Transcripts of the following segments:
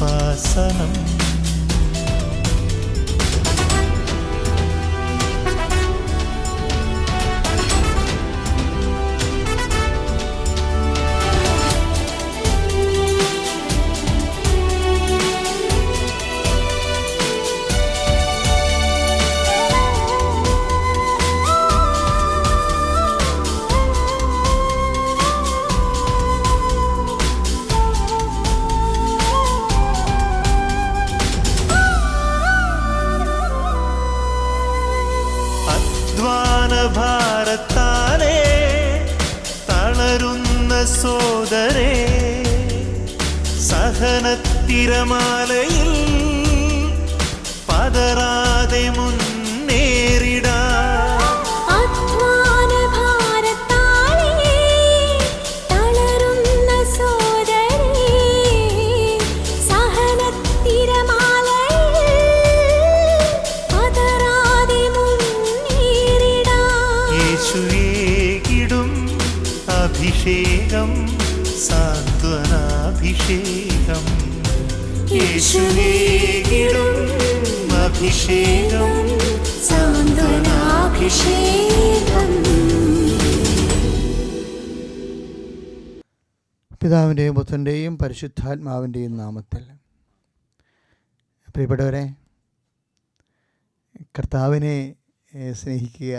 കൃപാസനം യേശുവേകിടും അഭിഷേകം സാന്ത്വനാഭിഷേകം. പിതാവിന്റെയും പുത്രന്റെയും പരിശുദ്ധാത്മാവിന്റെയും നാമത്തിൽ. പ്രിയപ്പെട്ടവരെ കർത്താവിനെ സ്നേഹിക്കുക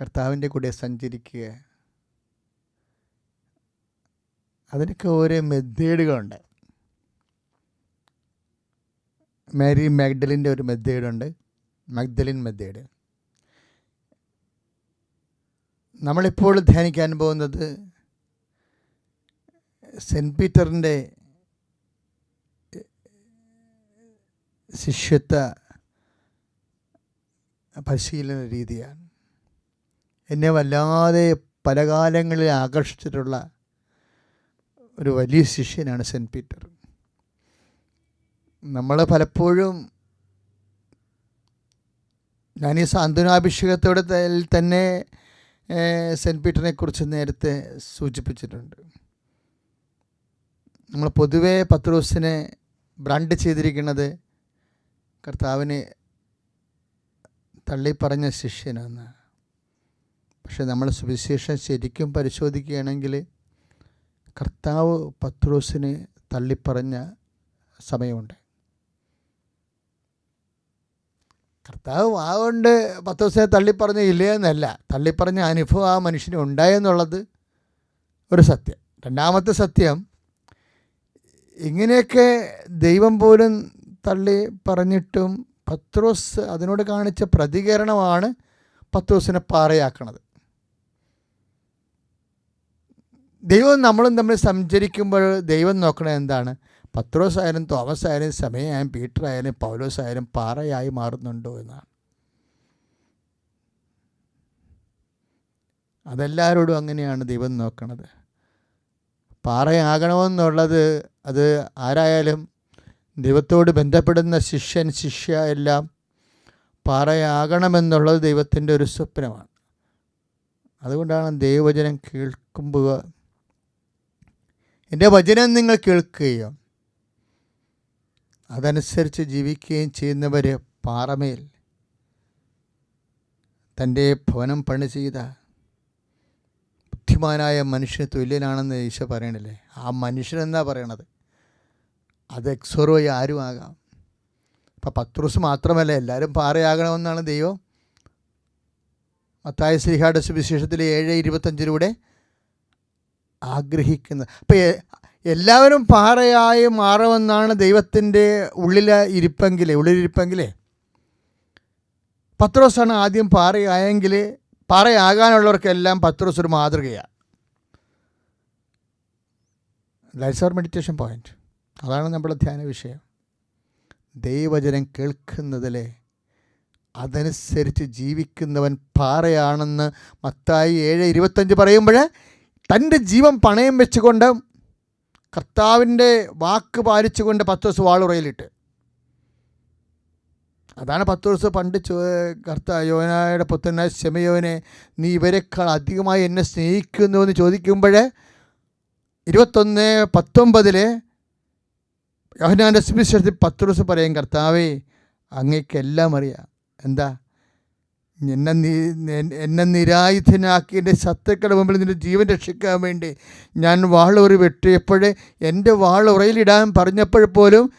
കർത്താവിന്റെ കൂടെ സഞ്ചരിക്കുക അതിനൊക്കെ ഓരോ മെത്തേഡുകളുണ്ട്. മാരി മാഗ്ഡലിന്റെ ഒരു മെത്തേഡുണ്ട്. മഗ്ദലിൻ മെത്തേഡ്. നമ്മളിപ്പോൾ ധ്യാനിക്കാൻ പോകുന്നത് സെന്റ് പീറ്ററിന്റെ ശിഷ്യത്വ പരിശീലന രീതിയാണ്. എന്നെ വല്ലാതെ പല കാലങ്ങളിൽ ആകർഷിച്ചിട്ടുള്ള ഒരു വലിയ ശിഷ്യനാണ് സെന്റ് പീറ്റർ. നമ്മൾ പലപ്പോഴും ഞാൻ ഈ സാന്ത്വനാഭിഷേകത്തോടെ തന്നെ സെന്റ് പീറ്ററിനെ കുറിച്ച് നേരത്തെ സൂചിപ്പിച്ചിട്ടുണ്ട്. നമ്മൾ പൊതുവേ പത്രോസിനെ ബ്രാൻഡ് ചെയ്തിരിക്കുന്നത് കർത്താവിനെ തള്ളിപ്പറഞ്ഞ ശിഷ്യനാണ്. പക്ഷെ നമ്മൾ സുവിശേഷം ശരിക്കും പരിശോധിക്കുകയാണെങ്കിൽ കർത്താവ് പത്രോസിനെ തള്ളിപ്പറഞ്ഞ സമയമുണ്ട്. കർത്താവ് വാഗൊണ്ട് പത്രോസിനെ തള്ളിപ്പറഞ്ഞ ഇല്ലേ എന്നല്ല തള്ളിപ്പറഞ്ഞ അനുഭവം ആ മനുഷ്യന് ഉണ്ടായെന്നുള്ളത് ഒരു സത്യം. രണ്ടാമത്തെ സത്യം ഇങ്ങനെയൊക്കെ ദൈവം പോലും തള്ളി പറഞ്ഞിട്ടും പത്രോസ് അതിനോട് കാണിച്ച പ്രതികരണമാണ് പത്രോസിനെ പാറയാക്കണത്. ദൈവം നമ്മളും തമ്മിൽ സഞ്ചരിക്കുമ്പോൾ ദൈവം നോക്കണത് എന്താണ്? പത്രോസ് ആയാലും തോമസ് ആയാലും സമയായാലും പീറ്റർ ആയാലും പൗലോസ് പാറയായി മാറുന്നുണ്ടോ എന്നാണ്. അതെല്ലാവരോടും അങ്ങനെയാണ് ദൈവം നോക്കണത്. പാറയാകണമെന്നുള്ളത് അത് ആരായാലും ദൈവത്തോട് ബന്ധപ്പെടുന്ന ശിഷ്യൻ ശിഷ്യ എല്ലാം പാറയാകണമെന്നുള്ളത് ദൈവത്തിന്റെ ഒരു സ്വപ്നമാണ്. അതുകൊണ്ടാണ് ദൈവവചനം കേൾക്കുമ്പോൾ എന്റെ വചനം നിങ്ങൾ കേൾക്കുകയും അതനുസരിച്ച് ജീവിക്കുകയും ചെയ്യുന്നവർ പാറമേൽ തന്റെ ഭവനം പണി ചെയ്ത ബുദ്ധിമാനായ മനുഷ്യന് തുല്യനാണെന്ന് ഈശോ പറയണില്ലേ? ആ മനുഷ്യനെന്നാ പറയണത്? അത് എക്സോറോയി ആരും ആകാം. ഇപ്പം പത്രോസ് മാത്രമല്ല എല്ലാവരും പാറയാകണമെന്നാണ് ദൈവം മത്തായ ശ്രീഹാട സുവിശേഷത്തിലെ ഏഴ് ഇരുപത്തഞ്ചിലൂടെ ആഗ്രഹിക്കുന്നത്. അപ്പം എല്ലാവരും പാറയായി മാറുമെന്നാണ് ദൈവത്തിന്റെ ഉള്ളിലെ ഇരിപ്പെങ്കിലേ ഉള്ളിലിരിപ്പെങ്കിലേ. പത്രോസാണ് ആദ്യം പാറയായെങ്കിൽ പാറയാകാനുള്ളവർക്കെല്ലാം പത്രോസ് ഒരു മാതൃകയാണ്. അവർ മെഡിറ്റേഷൻ പോയിന്റ്. അതാണ് നമ്മുടെ ധ്യാന വിഷയം. ദൈവവചനം കേൾക്കുന്നതിലെ അതനുസരിച്ച് ജീവിക്കുന്നവൻ പാറയാണെന്ന് മത്തായി ഏഴ് ഇരുപത്തഞ്ച് പറയുമ്പോൾ തന്റെ ജീവൻ പണയം വെച്ചുകൊണ്ട് കർത്താവിന്റെ വാക്ക് പാലിച്ചുകൊണ്ട് പത്ത് ദിവസം വാളുറയിലിട്ട്. അതാണ് പത്ത് ദിവസം പണ്ട് കർത്താവ് കർത്ത യോനായുടെ പുത്രനായ ശമയോനെ നീ ഇവരെക്കാൾ അധികമായി എന്നെ സ്നേഹിക്കുന്നു എന്ന് ചോദിക്കുമ്പോൾ ഇരുപത്തൊന്ന് പത്തൊമ്പതിൽ യോഹനാന്റെ സുവിശേഷത്തിൽ പത്ത് ദിവസം പറയും കർത്താവേ അങ്ങേക്കെല്ലാം അറിയാം. എന്താ? എന്നെ നി എന്നെ നിരായുധനാക്കി എന്റെ ശത്രുക്കളുടെ മുമ്പിൽ നിന്റെ ജീവൻ രക്ഷിക്കാൻ വേണ്ടി ഞാൻ വാളുറി വെട്ടിയപ്പോഴേ എന്റെ വാളുറയിലിടാൻ പറഞ്ഞപ്പോൾ പോലും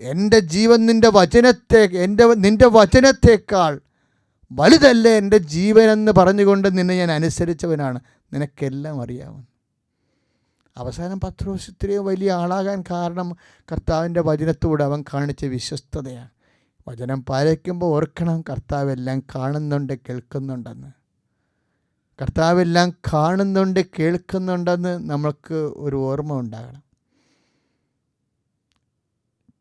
എന്റെ ജീവൻ നിന്റെ വചനത്തെ എന്റെ നിന്റെ വചനത്തേക്കാൾ വലുതല്ലേ എന്റെ ജീവനെന്ന് പറഞ്ഞുകൊണ്ട് നിന്നെ ഞാൻ അനുസരിച്ചവനാണ്. നിനക്കെല്ലാം അറിയാമെന്ന് അവസാനം പത്രോസ് ഇത്രയും വലിയ ആളാകാൻ കാരണം കർത്താവിന്റെ വചനത്തോട് അവൻ കാണിച്ച വിശ്വസ്തതയാണ്. വചനം പാലിക്കുമ്പോൾ ഓർക്കണം കർത്താവെല്ലാം കാണുന്നുണ്ട് കേൾക്കുന്നുണ്ടെന്ന്. കർത്താവെല്ലാം കാണുന്നുണ്ട് കേൾക്കുന്നുണ്ടെന്ന് നമ്മൾക്ക് ഒരു ഓർമ്മ ഉണ്ടാകണം.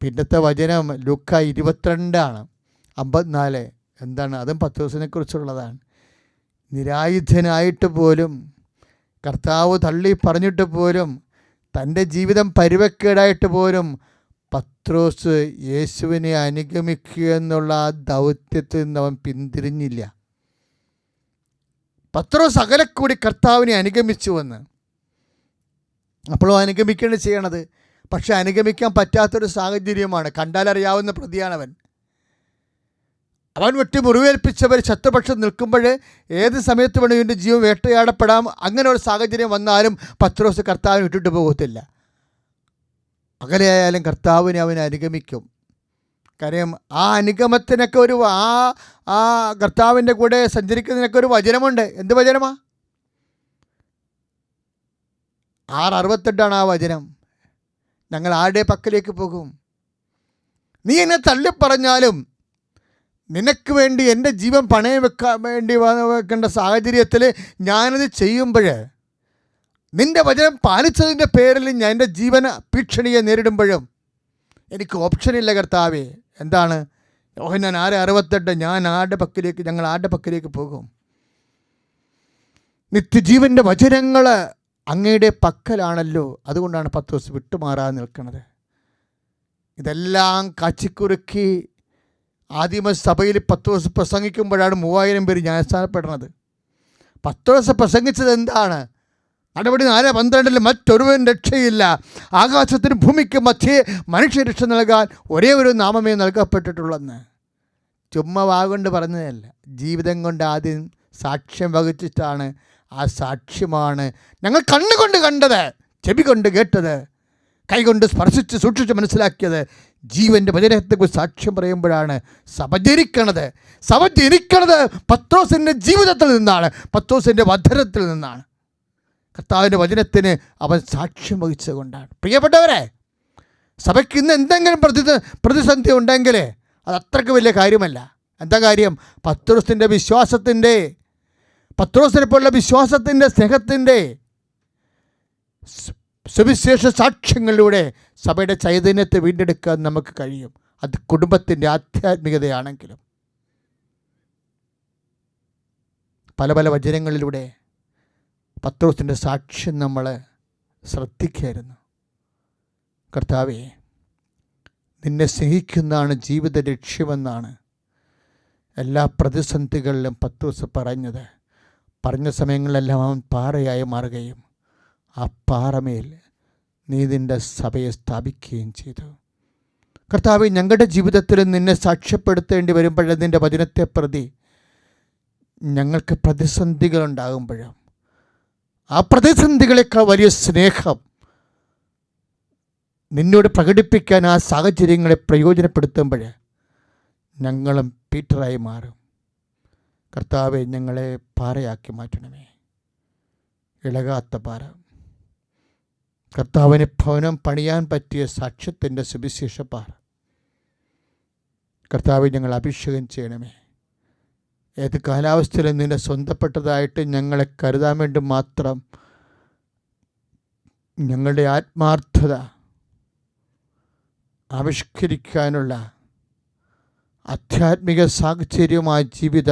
പിന്നത്തെ വചനം ലുക്ക ഇരുപത്തിരണ്ടാണ് അമ്പത്തിനാല്. എന്താണ്? അതും പത്ത് ദിവസത്തിനെ കുറിച്ചുള്ളതാണ് നിരായുധനായിട്ട് പോലും കർത്താവ് തള്ളി പറഞ്ഞിട്ട് പോലും തന്റെ ജീവിതം പരുവക്കേടായിട്ട് പോലും പത്രോസ് യേശുവിനെ അനുഗമിക്കുക എന്നുള്ള ആ ദൗത്യത്തിൽ നിന്ന് അവൻ പിന്തിരിഞ്ഞില്ല. പത്രോസ് അകലെ കൂടി കർത്താവിനെ അനുഗമിച്ചുവെന്ന്. അപ്പോഴും അനുഗമിക്കുകയാണ് ചെയ്യണത്. പക്ഷെ അനുഗമിക്കാൻ പറ്റാത്തൊരു സാഹചര്യമാണ്. കണ്ടാലറിയാവുന്ന പ്രതിയാണവൻ അവൻ. വെട്ടി മുറിവേൽപ്പിച്ചവർ ശത്രുപക്ഷം നിൽക്കുമ്പോൾ ഏത് സമയത്ത് വേണമെങ്കിൽ ജീവൻ വേട്ടയാടപ്പെടാം. അങ്ങനെ ഒരു സാഹചര്യം വന്നാലും പത്രോസ് കർത്താവിനെ വിട്ടിട്ട് പോകത്തില്ല. അകലെയായാലും കർത്താവിനെ അവൻ അനുഗമിക്കും. കാര്യം ആ അനുഗമത്തിനൊക്കെ ഒരു ആ ആ കർത്താവിന്റെ കൂടെ സഞ്ചരിക്കുന്നതിനൊക്കെ ഒരു വചനമുണ്ട്. എന്ത് വചനമാ? ആറ് അറുപത്തെട്ടാണ് ആ വചനം. ഞങ്ങൾ ആരുടെ പക്കലേക്ക് പോകും? നീ എന്നെ തള്ളിപ്പറഞ്ഞാലും നിനക്ക് വേണ്ടി എന്റെ ജീവൻ പണയം വെക്കാൻ വേണ്ടി വെക്കേണ്ട സാഹചര്യത്തിൽ ഞാനത് ചെയ്യുമ്പോൾ നിന്റെ വചനം പാലിച്ചതിന്റെ പേരിൽ ഞാൻ എന്റെ ജീവന ഭീഷണിയെ നേരിടുമ്പോഴും എനിക്ക് ഓപ്ഷനില്ല കർത്താവേ. എന്താണ്? യോഹന്നാൻ ആരെ അറുപത്തെട്ട് ഞാൻ ആരുടെ പക്കിലേക്ക് ഞങ്ങൾ ആരുടെ പക്കിലേക്ക് പോകും? നിത്യജീവന്റെ വചനങ്ങൾ അങ്ങയുടെ പക്കലാണല്ലോ. അതുകൊണ്ടാണ് പത്ത് ദിവസം വിട്ടുമാറാതെ നിൽക്കുന്നത്. ഇതെല്ലാം കാച്ചിക്കുറുക്കി ആദിമ സഭയിൽ പത്ത് ദിവസം പ്രസംഗിക്കുമ്പോഴാണ് മൂവായിരം പേര് ന്യായസ്ഥാനപ്പെടുന്നത്. പത്ത് ദിവസം പ്രസംഗിച്ചത് എന്താണ്? നടപടി നാല് പന്ത്രണ്ടിൽ മറ്റൊരുവൻ രക്ഷയില്ല. ആകാശത്തിനും ഭൂമിക്കും മധ്യേ മനുഷ്യ രക്ഷ നൽകാൻ ഒരേ ഒരു നാമമേ നൽകപ്പെട്ടിട്ടുള്ളെന്ന്. ചുമ്മാ വാഗൊണ്ട് പറഞ്ഞതല്ല. ജീവിതം കൊണ്ട് ആദ്യം സാക്ഷ്യം വഹിച്ചിട്ടാണ് ആ സാക്ഷ്യമാണ് ഞങ്ങൾ കണ്ണുകൊണ്ട് കണ്ടത് ചെവി കൊണ്ട് കേട്ടത് കൈകൊണ്ട് സ്പർശിച്ച് സൂക്ഷിച്ച് മനസ്സിലാക്കിയത്. ജീവന്റെ വചനത്തെക്കുറിച്ച് സാക്ഷ്യം പറയുമ്പോഴാണ് സഭ ജനിക്കണത്. സഭ ജനിക്കണത് പത്രോസിന്റെ ജീവിതത്തിൽ നിന്നാണ് പത്രോസിന്റെ വധരത്തിൽ നിന്നാണ്. കർത്താവിന്റെ വചനത്തിന് അവൻ സാക്ഷ്യം വഹിച്ചുകൊണ്ടാണ് പ്രിയപ്പെട്ടവരെ സഭയ്ക്ക് ഇന്ന് എന്തെങ്കിലും പ്രതി പ്രതിസന്ധി ഉണ്ടെങ്കിൽ അത് അത്രയ്ക്ക് വലിയ കാര്യമല്ല. എന്താ കാര്യം? പത്രോസിന്റെ വിശ്വാസത്തിന്റെ പത്രോസിനെ പോലുള്ള വിശ്വാസത്തിന്റെ സ്നേഹത്തിന്റെ സുവിശേഷ സാക്ഷ്യങ്ങളിലൂടെ സഭയുടെ ചൈതന്യത്തെ വീണ്ടെടുക്കാൻ നമുക്ക് കഴിയും. അത് കുടുംബത്തിന്റെ ആധ്യാത്മികതയാണെങ്കിലും. പല പല വചനങ്ങളിലൂടെ പത്രോസിന്റെ സാക്ഷ്യം നമ്മൾ ശ്രദ്ധിക്കായിരുന്നു കർത്താവേ നിന്നെ സ്നേഹിക്കുന്നതാണ് ജീവിത ലക്ഷ്യമെന്നാണ് എല്ലാ പ്രതിസന്ധികളിലും പത്രോസ് പറഞ്ഞത്. പറഞ്ഞ സമയങ്ങളിലെല്ലാം അവൻ പാറയായി മാറുകയും ആ പാറമേൽ നീ നിന്റെ സഭയെ സ്ഥാപിക്കുകയും ചെയ്തു. കർത്താവ് ഞങ്ങളുടെ ജീവിതത്തിൽ നിന്നെ സാക്ഷ്യപ്പെടുത്തേണ്ടി വരുമ്പോൾ നിന്റെ വചനത്തെ പ്രതി ഞങ്ങൾക്ക് പ്രതിസന്ധികളുണ്ടാകുമ്പോഴും ആ പ്രതിസന്ധികളേക്കാൾ വലിയ സ്നേഹം നിന്നോട് പ്രകടിപ്പിക്കാൻ ആ സാഹചര്യങ്ങളെ പ്രയോജനപ്പെടുത്തുമ്പോൾ ഞങ്ങളും പീറ്ററായി മാറും. കർത്താവെ ഞങ്ങളെ പാറയാക്കി മാറ്റണമേ. ഇളകാത്ത പാറ. കർത്താവിന് ഭവനം പണിയാൻ പറ്റിയ സാക്ഷ്യത്തിന്റെ സുവിശേഷ പാറ. കർത്താവെ ഞങ്ങൾ അഭിഷേകം ചെയ്യണമേ. ഏത് കാലാവസ്ഥയിലും നിന്നെ സ്വന്തപ്പെട്ടതായിട്ട് ഞങ്ങളെ കരുതാൻ വേണ്ടി മാത്രം ഞങ്ങളുടെ ആത്മാർത്ഥത ആവിഷ്കരിക്കാനുള്ള ആധ്യാത്മിക സാഹചര്യമായ ജീവിത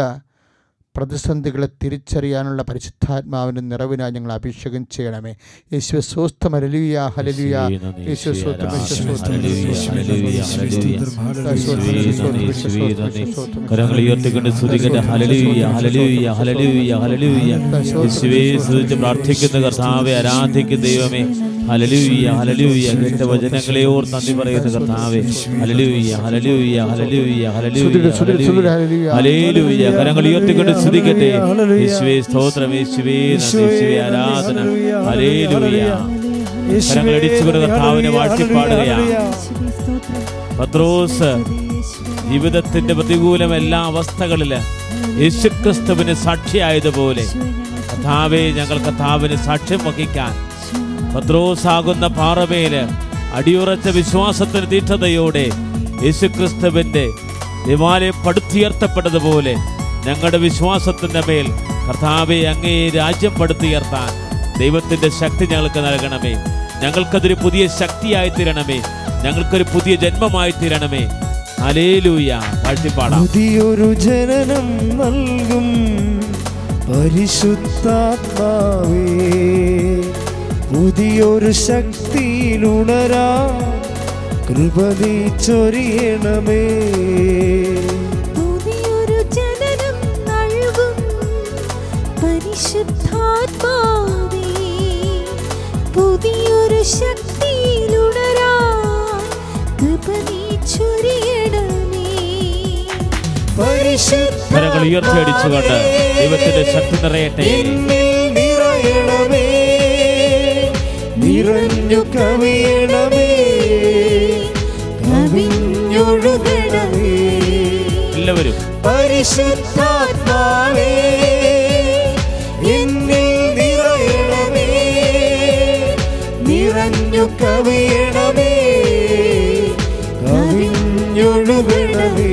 പ്രതിസന്ധികളെ തിരിച്ചറിയാനുള്ള പരിശുദ്ധാത്മാവിന്റെ നിറവിനായി ഞങ്ങൾ അഭിഷേകം ചെയ്യണമേ യേശു സ്വസ്ഥം യേശുവെ ഹലലൂയ ഹലലൂയ സ്തുതിച്ച് പ്രാർത്ഥിക്കുന്ന കർത്താവെ ആരാധിക്കുന്ന ദൈവമേ ഹലലൂയ ഹലലൂയ എന്റെ വചനങ്ങളെ ഓർ നന്ദി പറയുന്ന കർത്താവെ ഹലലൂയ ഹലലൂയ ഹലലൂയ ഹലലൂയ ഹലലൂയ ഹല്ലേലൂയ കരങ്ങൾ ഉയർത്തിക്കൊണ്ട് സ്തുതിക്കട്ടെ. യേശുവേ സ്തോത്രം. യേശുവേ യേശുവേ ആരാധന. ഹല്ലേലൂയ. കരങ്ങൾ അടിച്ചുകൊണ്ട് കർത്താവിനെ വാഴ്ത്തിപ്പാടുകയാണ്. പത്രോസ് ജീവിതത്തിന്റെ പ്രതികൂലം എല്ലാ അവസ്ഥകളിൽ യേശുക്രിസ്തുവിന് സാക്ഷിയായതുപോലെ കഥാവെ ഞങ്ങൾ കഥാവിന് സാക്ഷ്യം വഹിക്കാൻ പത്രോസാകുന്ന പാറമേൽ അടിയുറച്ച വിശ്വാസത്തിന് തീഷ്ഠതയോടെ യേശുക്രിസ്തുവിന്റെ ദേവാലയം പടുത്തുയർത്തപ്പെട്ടതുപോലെ ഞങ്ങളുടെ വിശ്വാസത്തിന്റെ മേൽ കർത്താവെ അങ്ങേ രാജ്യം പടുത്തുയർത്താൻ ദൈവത്തിന്റെ ശക്തി ഞങ്ങൾക്ക് നൽകണമേ. ഞങ്ങൾക്കതൊരു പുതിയ ശക്തിയായി തീരണമേ. ഞങ്ങൾക്കൊരു പുതിയ ജന്മമായി തീരണമേ. അലേലൂയ താഴ്ത്തിപ്പാടാം പുതിയൊരു ജനനം നൽകും പരിശുദ്ധാത്മാവേ. പുതിയൊരു ശക്തിയിലുണരാ കൃപതി ചൊരിയണമേ. പരിശുദ്ധാത്മാവേ പുതിയൊരു ചൊരിയണമേ. ഉയർത്തിയടിച്ചുകൊണ്ട് ദൈവത്തിന്റെ ശക്തി നിറയട്ടെ. നിറയണമേ. നിറഞ്ഞു കവിയണമേ. കവിഞ്ഞൊഴുകണമേ. എല്ലാവരും. പരിശുദ്ധാത്മാവേ. നിറഞ്ഞു കവിയണമേ കവിഞ്ഞൊഴുകണമേ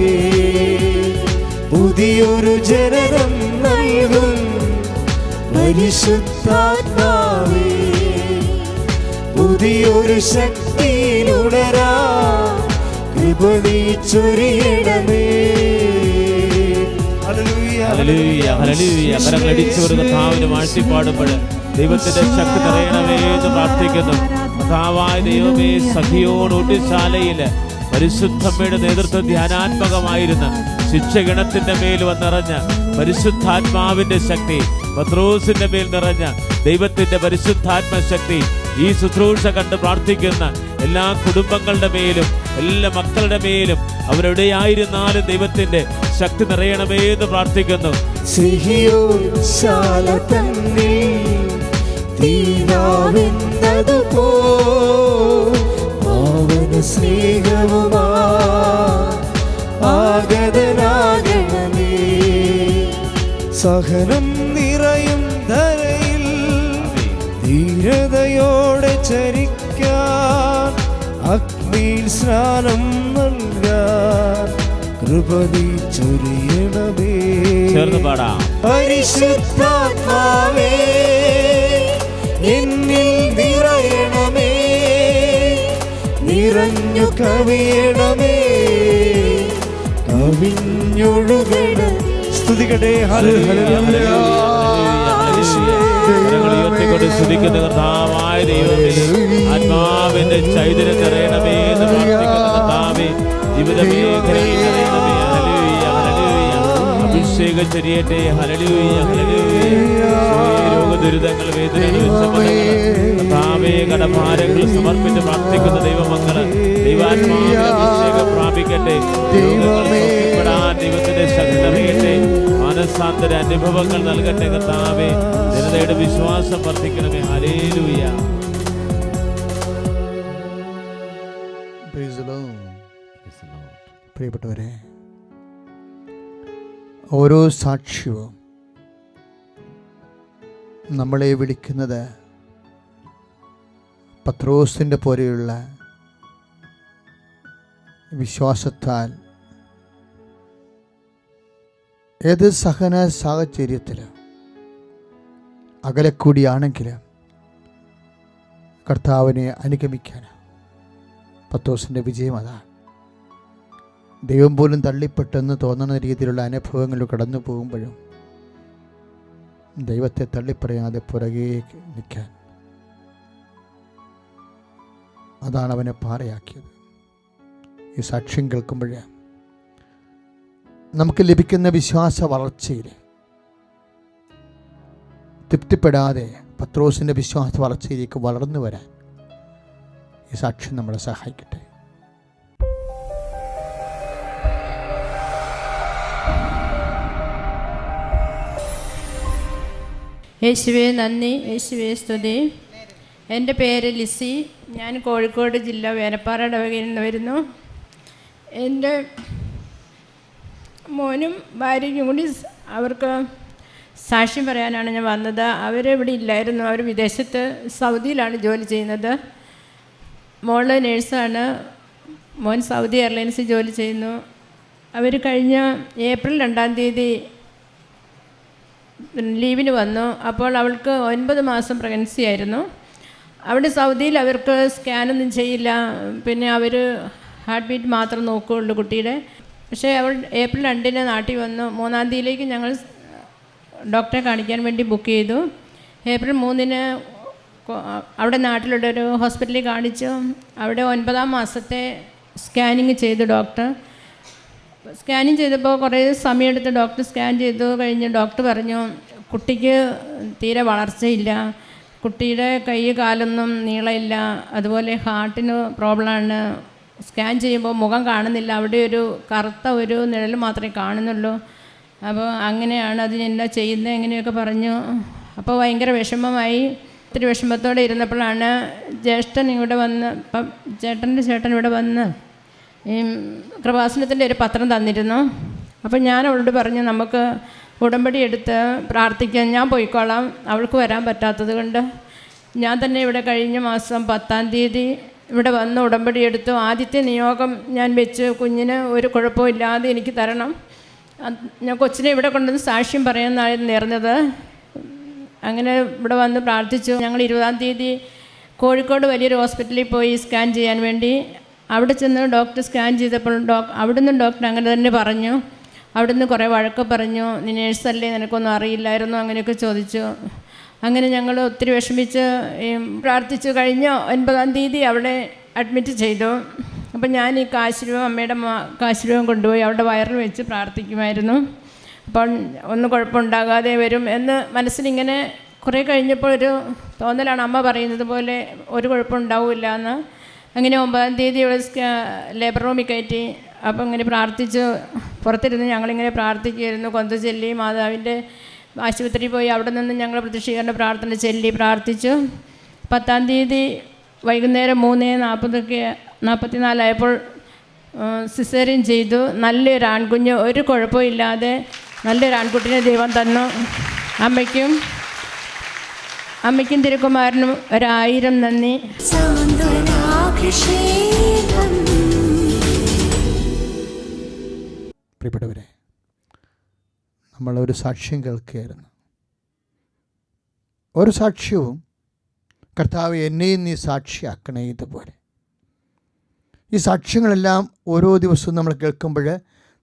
പുതിയൊരു ജനനം നൽകും പരിശുദ്ധാത്മാവേ. പുതിയൊരു ശക്തിയിലുണരാ കൃപ നീ ചൊരിയണമേ. ഒരു കഥാവിന് ദൈവത്തിന്റെ ശക്തി നിറയണമേ എന്ന് പ്രാർത്ഥിക്കുന്നു. കഥാവായ ദൈവമേ സഖിയോട് ഒട്ടിശാലയിൽ പരിശുദ്ധമ്മയുടെ നേതൃത്വം ധ്യാനാത്മകമായിരുന്ന ശിക്ഷഗണത്തിന്റെ മേൽ വന്നിറഞ്ഞ പരിശുദ്ധാത്മാവിന്റെ ശക്തി പത്രോസിന്റെ മേൽ നിറഞ്ഞ ദൈവത്തിന്റെ പരിശുദ്ധാത്മ ശക്തി ഈ ശുശ്രൂഷ കണ്ട് പ്രാർത്ഥിക്കുന്ന എല്ലാ കുടുംബങ്ങളുടെ മേലും എല്ലാ മക്കളുടെ മേലും അവരെവിടെയായിരുന്നാലും ദൈവത്തിന്റെ ശക്തി നിറയണമേ എന്ന് പ്രാർത്ഥിക്കുന്നു. തീരാവെന്നതു പോ പാവന സ്നേഹവുമാ ആഗതനാകണമേ. സഹനം നിറയും ധരയിൽ ധീരതയോടെ ചരിക്കാൻ അഗ്നിയിൽ സ്നാനം നൽകാൻ കൃപതി ചൊരിയണമേ. ചേർന്ന് പാടാം. പരിശുദ്ധാത്മാവേ. എന്നിൽ നിറയണമേ. നിറഞ്ഞു കവിയണമേ. കവിഞ്ഞൊഴുകണം. ഉയർത്തിക്കൊണ്ട് സ്തുതിക്കുന്ന കർത്താവായ ദൈവമേ. ആത്മാവിന്റെ ചൈതന്യം നിറയണമേ എന്ന് പ്രാർത്ഥിക്കുന്ന കർത്താവേ. ജീവിത മേഖലയിൽ നിറയണമേ. അഭിഷേകം ചെറിയട്ടെ രോഗദുരിതങ്ങൾ ഹല്ലേലൂയ രോഗ ദുരിതങ്ങൾ വേദനകൾ വിഷമതകൾ കടഭാരങ്ങൾ സമർപ്പിച്ച് പ്രാർത്ഥിക്കുന്ന ദൈവമക്കൾ ദൈവാത്മാവിന്റെ അഭിഷേകം പ്രാപിക്കട്ടെ. ദൈവത്തിന്റെ ശക്തി മനസ്സാന്തര മാനസാന്തര അനുഭവങ്ങൾ നൽകട്ടെ കർത്താവേ. ജനതയുടെ വിശ്വാസം വർദ്ധിക്കണമേ. ഹലേലൂയ. പ്രിയപ്പെട്ടവരെ ഓരോ സാക്ഷ്യവും നമ്മളെ വിളിക്കുന്നത് പത്രോസിന്റെ പോലെയുള്ള വിശ്വാസത്താൽ ഏത് സഹന സാഹചര്യത്തിൽ അകലെക്കൂടിയാണെങ്കിൽ കർത്താവിനെ അനുഗമിക്കാൻ പത്തോസിന്റെ വിജയം അതാണ്. ദൈവം പോലും തള്ളിപ്പെട്ടെന്ന് തോന്നുന്ന രീതിയിലുള്ള അനുഭവങ്ങൾ കടന്നു പോകുമ്പോഴും ദൈവത്തെ തള്ളിപ്പറയാതെ പുറകെ നിൽക്കാൻ അതാണ് അവനെ പാറയാക്കിയത്. ഈ സാക്ഷ്യം കേൾക്കുമ്പോഴേ നമുക്ക് ലഭിക്കുന്ന വിശ്വാസ വളർച്ചയിൽ തൃപ്തിപ്പെടാതെ പത്രോസിന്റെ വിശ്വാസ വളർച്ചയിലേക്ക് വളർന്നു വരാൻ ഈ സാക്ഷ്യം നമ്മളെ സഹായിക്കട്ടെ. യേശുവെ നന്ദി. യേശുവെ സ്തുതി. എന്റെ പേര് ലിസി. ഞാൻ കോഴിക്കോട് ജില്ല വേനപ്പാറ ഇടവകയിൽ നിന്ന് വരുന്നു. എന്റെ മോനും ഭാര്യയും കൂടി അവർക്ക് സാക്ഷ്യം പറയാനാണ് ഞാൻ വന്നത്. അവരിവിടെ ഇല്ലായിരുന്നു. അവർ വിദേശത്ത് സൗദിയിലാണ് ജോലി ചെയ്യുന്നത്. മോൾ നേഴ്സാണ്. മോൻ സൗദി എയർലൈൻസിൽ ജോലി ചെയ്യുന്നു. അവർ കഴിഞ്ഞ ഏപ്രിൽ രണ്ടാം തീയതി ലീവിന് വന്നു. അപ്പോൾ അവൾക്ക് ഒൻപത് മാസം പ്രഗ്നൻസി ആയിരുന്നു. അവിടെ സൗദിയിൽ അവർക്ക് സ്കാനൊന്നും ചെയ്യില്ല. പിന്നെ അവർ ഹാർട്ട് ബീറ്റ് മാത്രം നോക്കുകയുള്ളൂ കുട്ടിയുടെ. പക്ഷേ അവൾ ഏപ്രിൽ രണ്ടിന് നാട്ടിൽ വന്നു. മൂന്നാം തീയതിയിലേക്ക് ഞങ്ങൾ ഡോക്ടറെ കാണിക്കാൻ വേണ്ടി ബുക്ക് ചെയ്തു. ഏപ്രിൽ മൂന്നിന് അവിടെ നാട്ടിലുള്ള ഒരു ഹോസ്പിറ്റലിൽ കാണിച്ചു. അവിടെ ഒൻപതാം മാസത്തെ സ്കാനിങ് ചെയ്തു ഡോക്ടർ. സ്കാനിങ് ചെയ്തപ്പോൾ കുറേ സമയമെടുത്ത് ഡോക്ടർ സ്കാൻ ചെയ്തു കഴിഞ്ഞ് ഡോക്ടർ പറഞ്ഞു കുട്ടിക്ക് തീരെ വളർച്ചയില്ല കുട്ടിയുടെ കൈ കാലൊന്നും നീളമില്ല അതുപോലെ ഹാർട്ടിന് പ്രോബ്ലമാണ്. സ്കാൻ ചെയ്യുമ്പോൾ മുഖം കാണുന്നില്ല അവിടെ ഒരു കറുത്ത ഒരു നിഴൽ മാത്രമേ കാണുന്നുള്ളൂ. അപ്പോൾ അങ്ങനെയാണ് അതിന് എന്നാ ചെയ്യുന്നത് എങ്ങനെയൊക്കെ പറഞ്ഞു. അപ്പോൾ ഭയങ്കര വിഷമമായി. ഒത്തിരി വിഷമത്തോടെ ഇരുന്നപ്പോഴാണ് ജ്യേഷ്ഠൻ ഇവിടെ വന്ന് ഇപ്പം ചേട്ടന്റെ ചേട്ടൻ ഇവിടെ വന്ന് കൃപാസനത്തിന്റെ ഒരു പത്രം തന്നിരുന്നു. അപ്പം ഞാൻ അവളോട് പറഞ്ഞു നമുക്ക് ഉടമ്പടി എടുത്ത് പ്രാർത്ഥിക്കാൻ ഞാൻ പോയിക്കോളാം. അവൾക്ക് വരാൻ പറ്റാത്തത് കൊണ്ട് ഞാൻ തന്നെ ഇവിടെ കഴിഞ്ഞ മാസം പത്താം തീയതി ഇവിടെ വന്ന് ഉടമ്പടി എടുത്തു. ആദ്യത്തെ നിയോഗം ഞാൻ വെച്ച്. കുഞ്ഞിന് ഒരു കുഴപ്പവും ഇല്ലാതെ എനിക്ക് തരണം. ഞാൻ കൊച്ചിനെ ഇവിടെ കൊണ്ടുവന്ന് സാക്ഷ്യം പറയാമെന്നായിരുന്നു നേർന്നത്. അങ്ങനെ ഇവിടെ വന്ന് പ്രാർത്ഥിച്ചു. ഞങ്ങൾ ഇരുപതാം തീയതി കോഴിക്കോട് വലിയൊരു ഹോസ്പിറ്റലിൽ പോയി സ്കാൻ ചെയ്യാൻ വേണ്ടി അവിടെ ചെന്ന് ഡോക്ടർ സ്കാൻ ചെയ്തപ്പോൾ ഡോക് അവിടുന്ന് ഡോക്ടർ അങ്ങനെ തന്നെ പറഞ്ഞു. അവിടുന്ന് കുറേ വഴക്ക് പറഞ്ഞു. നീ നേഴ്സല്ലേ നിനക്കൊന്നും അറിയില്ലായിരുന്നു. അങ്ങനെയൊക്കെ ചോദിച്ചു. അങ്ങനെ ഞങ്ങൾ ഒത്തിരി വിഷമിച്ച് പ്രാർത്ഥിച്ചു കഴിഞ്ഞ് ഒൻപതാം തീയതി അവിടെ അഡ്മിറ്റ് ചെയ്തു. അപ്പം ഞാൻ ഈ കാശുരൂപം അമ്മയുടെ കാശുരൂപം കൊണ്ടുപോയി അവിടെ വയറിൽ വെച്ച് പ്രാർത്ഥിക്കുമായിരുന്നു. അപ്പോൾ ഒന്നും കുഴപ്പമുണ്ടാകാതെ വരും എന്ന് മനസ്സിലിങ്ങനെ കുറേ കഴിഞ്ഞപ്പോൾ ഒരു തോന്നലാണ് അമ്മ പറയുന്നത് പോലെ ഒരു കുഴപ്പമുണ്ടാവില്ല എന്ന് അങ്ങനെ ഒമ്പതാം തീയതി ഇവിടെ ലേബർ റൂമിൽ കയറ്റി. അപ്പം ഇങ്ങനെ പ്രാർത്ഥിച്ച് പുറത്തിരുന്ന് ഞങ്ങളിങ്ങനെ പ്രാർത്ഥിക്കുമായിരുന്നു കൊന്ത ചെല്ലി മാതാവിന്റെ ആശുപത്രിയിൽ പോയി. അവിടെ നിന്ന് ഞങ്ങൾ പ്രതിഷ്ഠീകരണ പ്രാർത്ഥന ചെല്ലി പ്രാർത്ഥിച്ചു. പത്താം തീയതി വൈകുന്നേരം മൂന്ന് നാൽപ്പതൊക്കെ നാൽപ്പത്തി നാലായപ്പോൾ സിസേറിയൻ ചെയ്തു. നല്ലൊരു ആൺകുഞ്ഞ് ഒരു കുഴപ്പമില്ലാതെ നല്ലൊരു ആൺകുട്ടിനെ ദൈവം തന്നു. അമ്മയ്ക്കും അമ്മയ്ക്കും തിരുക്കുമാരനും ഒരായിരം നന്ദി. പ്രിയപ്പെട്ടവരെ നമ്മളൊരു സാക്ഷ്യം കേൾക്കുകയായിരുന്നു. ഒരു സാക്ഷ്യവും കർത്താവ് എന്നെയും നീ സാക്ഷിയാക്കണേ ഇതുപോലെ. ഈ സാക്ഷ്യങ്ങളെല്ലാം ഓരോ ദിവസവും നമ്മൾ കേൾക്കുമ്പോൾ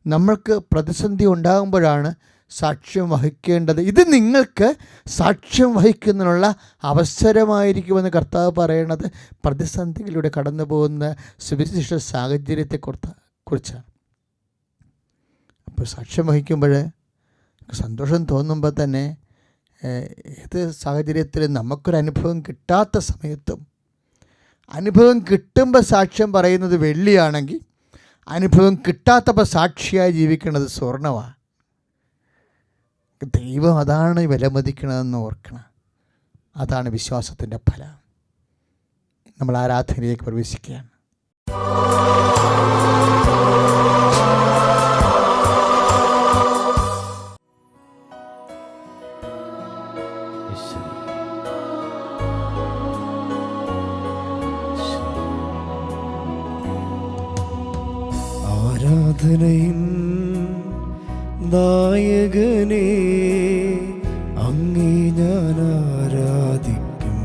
നമ്മൾക്ക് പ്രതിസന്ധി ഉണ്ടാകുമ്പോഴാണ് സാക്ഷ്യം വഹിക്കേണ്ടത്. ഇത് നിങ്ങൾക്ക് സാക്ഷ്യം വഹിക്കുന്നതിനുള്ള അവസരമായിരിക്കുമെന്ന് കർത്താവ് പറയണത് പ്രതിസന്ധികളിലൂടെ കടന്നു പോകുന്ന സുവിശേഷ സാഹചര്യത്തെ കുറിച്ചാണ്. അപ്പോൾ സാക്ഷ്യം വഹിക്കുമ്പോൾ സന്തോഷം തോന്നുമ്പോൾ തന്നെ ഏത് സാഹചര്യത്തിൽ നമുക്കൊരു അനുഭവം കിട്ടാത്ത സമയത്തും അനുഭവം കിട്ടുമ്പോൾ സാക്ഷ്യം പറയുന്നത് വെള്ളിയാണെങ്കിൽ അനുഭവം കിട്ടാത്തപ്പോൾ സാക്ഷിയായി ജീവിക്കുന്നത് സ്വർണമാണ്. ദൈവം അതാണ് വിലമതിക്കണമെന്ന് ഓർക്കണം. അതാണ് വിശ്വാസത്തിന്റെ ഫലം. നമ്മൾ ആരാധനയിലേക്ക് പ്രവേശിക്കുകയാണ്. ആരാധനയിൽ നായകനെ അങ്ങേ ഞാൻ ആരാധിക്കും.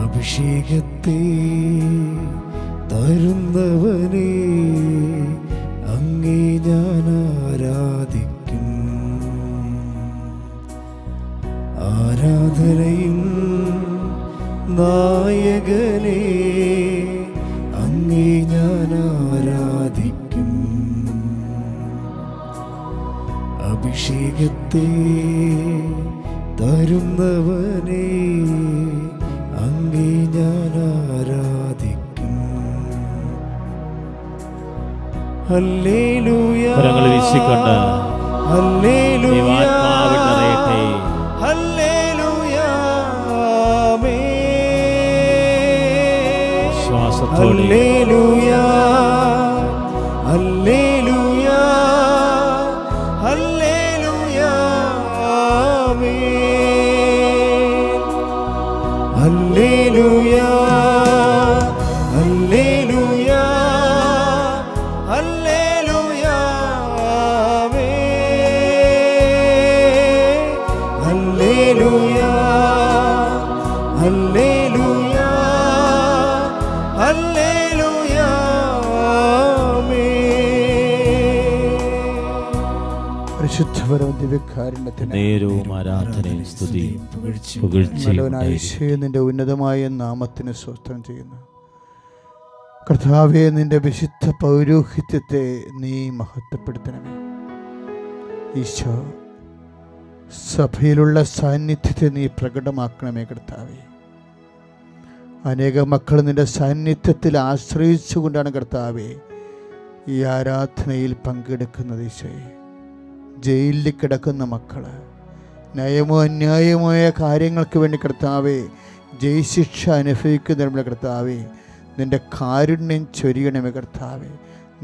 അഭിഷേകത്തെ തരുന്നവനെ തരുന്നവനെ അങ്ങേ ഞാൻ ആരാധിക്കും. കരങ്ങൾ വീശിക്കൊണ്ട് ദൈവാത്മാവിൽ നിറയട്ടെ. ഹല്ലേലൂയ ഹല്ലേലൂയ നേരവും ആരാധനയും സ്തുതിയും പുകഴ്ചയും നല്ലവനായ ഉണ്ടായിരിക്കട്ടെ. നിന്റെ ഉന്നതമായ നാമത്തിന് സ്വസ്ഥം ചെയ്യുന്നു. കർത്താവെ നിന്റെ വിശുദ്ധ പൗരോഹിത്യത്തെ നീ മഹത്വപ്പെടുത്തണമേ. ഈശോ സഭയിലുള്ള സാന്നിധ്യത്തെ നീ പ്രകടമാക്കണമേ കർത്താവെ. അനേക മക്കൾ നിന്റെ സാന്നിധ്യത്തിൽ ആശ്രയിച്ചുകൊണ്ടാണ് കർത്താവെ ഈ ആരാധനയിൽ പങ്കെടുക്കുന്നത് ഈശോയെ. ജയിലിൽ കിടക്കുന്ന മക്കൾ. നയമോ അന്യായമായ കാര്യങ്ങൾക്ക് വേണ്ടി കർത്താവെ അനുഭവിക്കുന്ന അനുഭവിക്കുന്നവരുടെ കർത്താവേ നിന്റെ കാരുണ്യം ചൊരിയണമേ കർത്താവെ.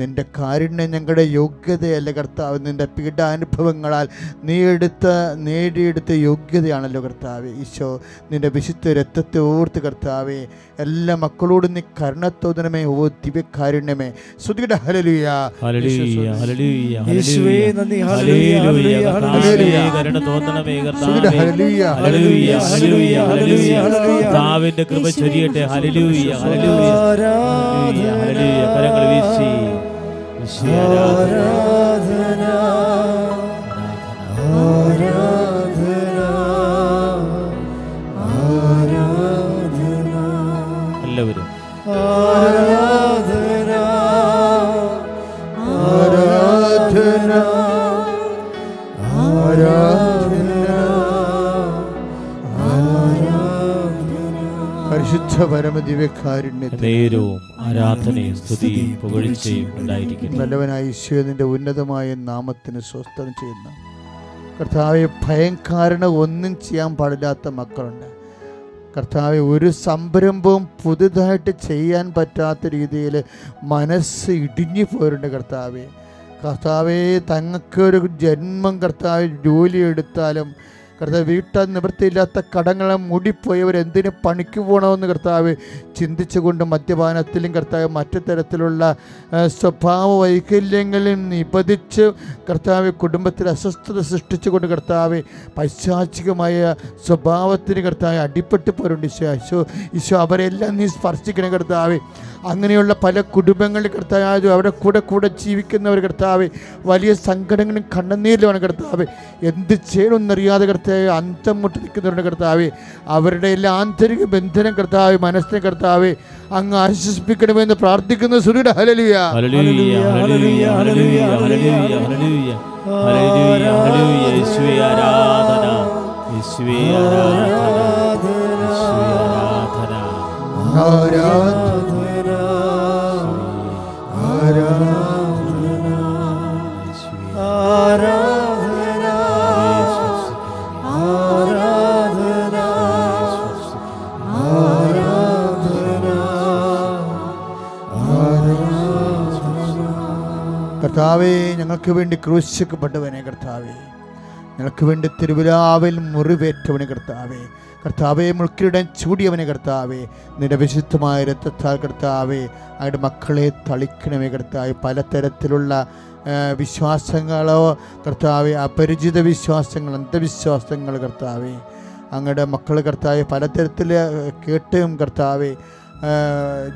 നിന്റെ കാരുണ്യം ഞങ്ങളുടെ യോഗ്യതയല്ല കർത്താവ്. നിന്റെ പീഡാനുഭവങ്ങളാൽ നീ എടുത്ത നേടിയെടുത്ത യോഗ്യതയാണല്ലോ കർത്താവ്. ഈശോ നിന്റെ വിശുദ്ധ രക്തത്തെ ഓർത്ത് കർത്താവേ എല്ലാ മക്കളോടും നീ കരുണത്തോദനമേ ഓ ദിവ്യകാരുണ്യമേ ശ്രുതിയുടെ ഹലലുയ ഹല്ലേലൂയ, ഹല്ലേലൂയ, യേശുവേ, ഹല്ലേലൂയ. നന്ദി, ഹല്ലേലൂയ, ഹല്ലേലൂയ, ഹല്ലേലൂയ, കർത്താവേ, ഹല്ലേലൂയ. കരുണ തോന്നണമേ ശ്രുതിയുടെ കർത്താവേ. Hallelujah. Hallelujah, hallelujah, hallelujah. Hallelujah. കർത്താവിന്റെ കൃപ ചൊരിയട്ടെ. Hallelujah hallelujah. Hallelujah, hallelujah. കരങ്ങൾ വീശി. ആരാധന പരിശുദ്ധ പരമ ദിവ്യകാരുണ്യത്തിന് നേരവും ആരാധനയും സ്തുതിയും പുകഴ്ചയും ഉണ്ടായിരിക്കുന്നു നല്ലവനായ ഈശ്വരന്റെ ഉന്നതമായ നാമത്തിന് സ്വസ്ഥം ചെയ്യുന്ന കർത്താവെ ഭയം ഒന്നും ചെയ്യാൻ പാടില്ലാത്ത മക്കളുണ്ട്. കർത്താവെ ഒരു സംരംഭവും പുതുതായിട്ട് ചെയ്യാൻ പറ്റാത്ത രീതിയിൽ മനസ്സ് ഇടിഞ്ഞു പോരുണ്ട് കർത്താവെ. കർത്താവെ തങ്ങൾക്ക് ഒരു ജന്മം കർത്താവ് ജോലി എടുത്താലും കർത്താവ് വീട്ടാൻ നിവൃത്തിയില്ലാത്ത കടങ്ങളെ മൂടിപ്പോയവർ എന്തിന് പണിക്ക് പോകണമെന്ന് കർത്താവ് ചിന്തിച്ചുകൊണ്ട് മദ്യപാനത്തിലും കർത്താവ് മറ്റു തരത്തിലുള്ള സ്വഭാവ വൈകല്യങ്ങളിൽ നിപതിച്ച് കർത്താവ് കുടുംബത്തിൽ അസ്വസ്ഥത സൃഷ്ടിച്ചുകൊണ്ട് കർത്താവ് പൈശാചികമായ സ്വഭാവത്തിന് കർത്താവ് അടിപ്പെട്ട് പോരുണ്ട്. ഈശോ ഈശോ അവരെല്ലാം നീ സ്പർശിക്കണം കർത്താവ്. അങ്ങനെയുള്ള പല കുടുംബങ്ങളിൽ കർത്താവ് അവരുടെ കൂടെ കൂടെ ജീവിക്കുന്നവർ കർത്താവ് വലിയ സങ്കടങ്ങളും കണ്ണുനീരിലുമാണ് കർത്താവ്. എന്ത് ചെയ്യണമെന്നറിയാതെ കർത്താവ് അന്തം മുട്ടി നിൽക്കുന്നവരുടെ കർത്താവ്. അവരുടെ എല്ലാ ആന്തരിക ബന്ധനം കർത്താവ് മനസ്സിനെ കർത്താവ് അങ്ങ് ആശ്വസിപ്പിക്കണമെന്ന് പ്രാർത്ഥിക്കുന്ന. സുരുടെ hallelujah hallelujah hallelujah hallelujah hallelujah hallelujah hallelujah. Hallelujah യേശുവേ ആരാധന. യേശുവേ ആരാധന. ആരാധന. കർത്താവേ ഞങ്ങൾക്ക് വേണ്ടി ക്രൂശിക്കപ്പെട്ടവനെ കർത്താവേ. ഞങ്ങൾക്ക് വേണ്ടി തിരുവിലാവിൽ മുറിവേറ്റവനെ കർത്താവേ. കർത്താവെ മുൾക്കിരിടം ചൂടിയവനെ കർത്താവേ. നിന്റെ വിശുദ്ധമായ രക്തത്താൽ കർത്താവേ അവരുടെ മക്കളെ തളിക്കണമേ കർത്താവ്. പലതരത്തിലുള്ള വിശ്വാസങ്ങളോ കർത്താവെ അപരിചിത വിശ്വാസങ്ങൾ അന്ധവിശ്വാസങ്ങൾ കർത്താവേ. അങ്ങയുടെ മക്കൾ കർത്താവ് പലതരത്തിൽ കേട്ടും കർത്താവെ.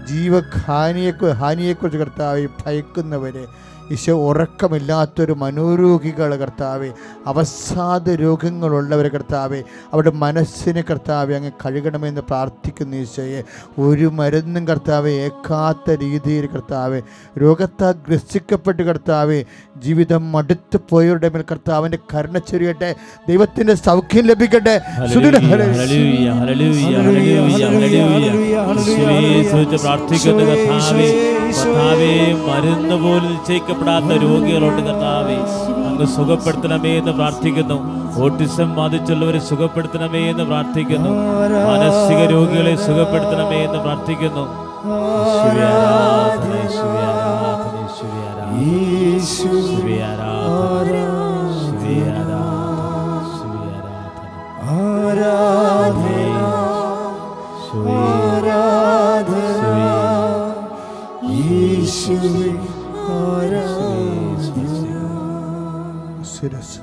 ജീവഹാനിയെ ഹാനിയെക്കുറിച്ച് കർത്താവ് ഭയക്കുന്നവർ ഈശോ ഉറക്കമില്ലാത്തൊരു മനോരോഗികൾ കർത്താവെ അവസാദ രോഗങ്ങളുള്ളവർ കർത്താവെ അവരുടെ മനസ്സിനെ കർത്താവെ അങ്ങ് കഴുകണമെന്ന് പ്രാർത്ഥിക്കുന്നു ഈശോയെ ഒരു മരുന്നും കർത്താവെ ഏക്കാത്ത രീതിയിൽ കർത്താവെ രോഗത്താൽ ഗ്രസിക്കപ്പെട്ട് കർത്താവെ ജീവിതം മടുത്തു പോയവരുടെ മേൽ കർത്താവിന്റെ കരുണ ചൊരിയട്ടെ ദൈവത്തിന്റെ സൗഖ്യം ലഭിക്കട്ടെ. പ്രാർത്ഥിക്കുന്നു കർത്താവേ. കർത്താവേ മരുന്ന് പോലും നിശ്ചയിക്കപ്പെടാത്ത രോഗികളുണ്ട് കർത്താവേ. അങ്ങ് സുഖപ്പെടുത്തണമേ എന്ന് പ്രാർത്ഥിക്കുന്നു. ഓട്ടിസം ബാധിച്ചുള്ളവരെ സുഖപ്പെടുത്തണമേ എന്ന് പ്രാർത്ഥിക്കുന്നു. മാനസിക രോഗികളെ സുഖപ്പെടുത്തണമേ എന്ന് പ്രാർത്ഥിക്കുന്നു. യേശുവേ, ആരാധന, യേശുവേ, ആരാധന, ആരാധന,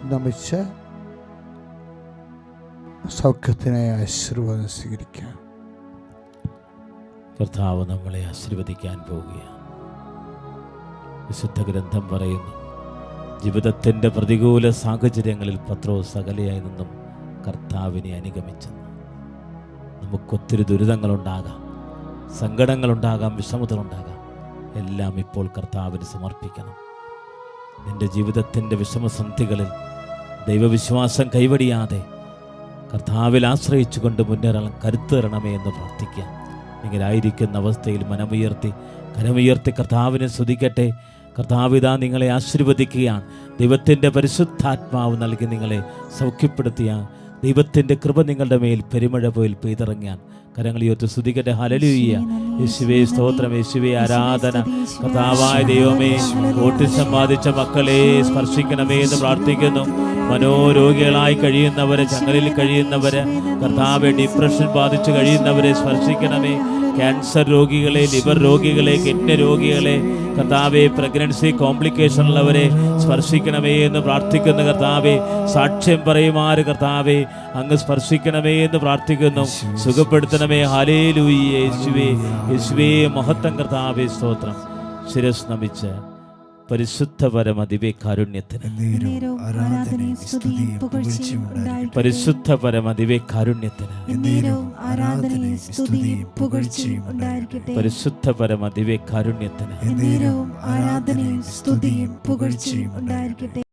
നമിച്ച് സൗഖ്യത്തിനായി ആശീർവാദം സ്വീകരിക്കാം. കർത്താവ് നമ്മളെ ആശീർവദിക്കാൻ പോവുകയാണ്. വിശുദ്ധ ഗ്രന്ഥം പറയുന്നു ജീവിതത്തിന്റെ പ്രതികൂല സാഹചര്യങ്ങളിൽ പത്രോ സകലയായി നിന്നും കർത്താവിനെ അനുഗമിച്ചെന്ന്. നമുക്കൊത്തിരി ദുരിതങ്ങളുണ്ടാകാം സങ്കടങ്ങളുണ്ടാകാം വിഷമതകളുണ്ടാകാം. എല്ലാം ഇപ്പോൾ കർത്താവിന് സമർപ്പിക്കണം. നിന്റെ ജീവിതത്തിന്റെ വിഷമസന്ധികളിൽ ദൈവവിശ്വാസം കൈവടിയാതെ കർത്താവിൽ ആശ്രയിച്ചുകൊണ്ട് മുന്നേറാൻ കരുത്ത് എന്ന് പ്രാർത്ഥിക്കാം. നിങ്ങളായിരിക്കുന്ന അവസ്ഥയിൽ മനമുയർത്തി കരമുയർത്തി കർത്താവിനെ സ്തുതിക്കട്ടെ. കർത്താവിത നിങ്ങളെ ആശീർവദിക്കുകയാണ്. ദൈവത്തിന്റെ പരിശുദ്ധാത്മാവ് നൽകി നിങ്ങളെ സൗഖ്യപ്പെടുത്തിയ ദൈവത്തിന്റെ കൃപ നിങ്ങളുടെ മേൽ പെരുമഴ പോയിൽ പെയ്തിറങ്ങിയാൻ കരങ്ങളിയൊത്ത് സ്തുതിക്കട്ടെ. ഹലലുയ്യ യേശുവേ സ്തോത്രം. യേശുവേ ആരാധന. കഥാവായ ദൈവമേ വോട്ടിൽ സമ്പാദിച്ച മക്കളെ സ്പർശിക്കണമേ എന്ന് പ്രാർത്ഥിക്കുന്നു. മനോരോഗികളായി കഴിയുന്നവരെ ചങ്ങലിൽ കഴിയുന്നവരെ കർത്താവ് ഡിപ്രഷൻ ബാധിച്ച് കഴിയുന്നവരെ സ്പർശിക്കണമേ. ക്യാൻസർ രോഗികളെ ലിവർ രോഗികളെ കിഡ്നി രോഗികളെ കർത്താവെ പ്രഗ്നൻസി കോംപ്ലിക്കേഷൻ ഉള്ളവരെ സ്പർശിക്കണമേ എന്ന് പ്രാർത്ഥിക്കുന്ന കർത്താവെ. സാക്ഷ്യം പറയുമാര് കർത്താവെ. അങ്ങ് സ്പർശിക്കണമേ എന്ന് പ്രാർത്ഥിക്കുന്നു. സുഖപ്പെടുത്തണമേ. ഹാലേ യേശുവേ. യേശുവേ മഹത്വം കർത്താവെ. സ്തോത്രം. ശിരസ് നമിച്ച്. പരിശുദ്ധ പരമദിവ്യ കാരുണ്യത്തിന് എന്നേരവും ആരാധനയും സ്തുതിയും പുകഴ്ചയും ഉണ്ടായിരിക്കട്ടെ. പരിശുദ്ധ പരമദിവ്യ കാരുണ്യത്തിന് എന്നേരവും ആരാധനയും സ്തുതിയും പുകഴ്ചയും ഉണ്ടായിരിക്കട്ടെ. പരിശുദ്ധ പരമദിവ്യ കാരുണ്യത്തിന് എന്നേരവും ആരാധനയും സ്തുതിയും പുകഴ്ചയും ഉണ്ടായിരിക്കട്ടെ.